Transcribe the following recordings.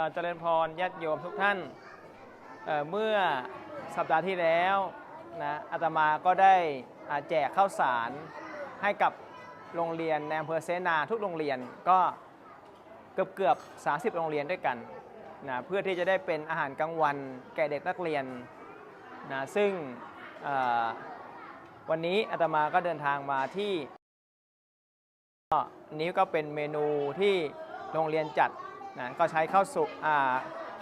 เอ่อเจริญพรญาติโยมทุกท่านเเมื่อสัปดาห์ที่แล้วนะอาตมาก็ได้แจกข้าวสารให้กับโรงเรียนในอำเภอเสนาทุกโรงเรียนก็เกือบเกือบ30 โรงเรียนด้วยกันนะเพื่อที่จะได้เป็นอาหารกลางวันแก่เด็กนักเรียนนะซึ่งวันนี้อาตมาก็เดินทางมาที่นี้ก็เป็นเมนูที่โรงเรียนจัด นะก็ใช้ข้าวสุก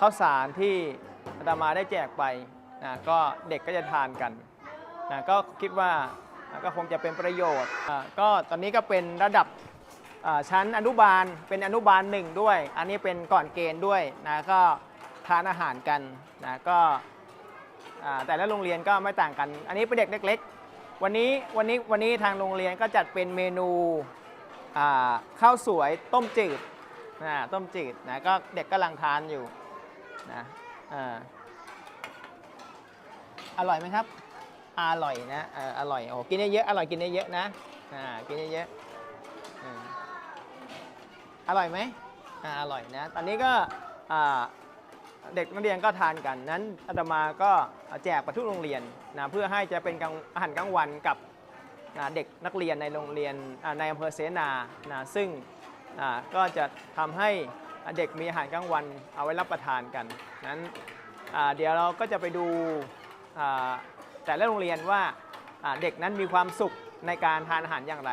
ข้าวสารที่อาตมาได้แจกไปนะก็เด็กก็จะทานกันนะก็คิดว่าก็คงจะเป็นประโยชน์ ก็ตอนนี้ก็เป็นระดับชั้นอนุบาลเป็นอนุบาลหนึ่งด้วย อันนี้เป็นก่อนเกณฑ์ด้วยนะก็ทานอาหารกันนะก็แต่ละโรงเรียนก็ไม่ต่างกัน อันนี้เป็นเด็กเล็กๆวันนี้วันนี้วันนี้ทางโรงเรียนก็จัดเป็นเมนูข้าวสวยต้มจืด นะต้มจืดนะก็เด็กกำลังทานอยู่นะอ่าอร่อยไหมครับ อร่อยนะออร่อยโอ้กินเยอะอร่อยกินเยอะนะอ่ากินเยอะอร่อยไหมอ่าอร่อยนะตอนนี้ก็อ่าเด็กนักเรียนก็ทานกันนั้นอาตมาก็แจกไปทุกโรงเรียนนะเพื่อให้จะเป็นกลางอาหารกลางวันกับเด็กนักเรียนในโรงเรียนในอำเภอเสนานะซึ่ง ก็จะทำให้เด็กมีอาหารกลางวันเอาไว้รับประทานกันนั้นเดี๋ยวเราก็จะไปดูแต่ละโรงเรียนว่าเด็กนั้นมีความสุขในการทานอาหารอย่างไร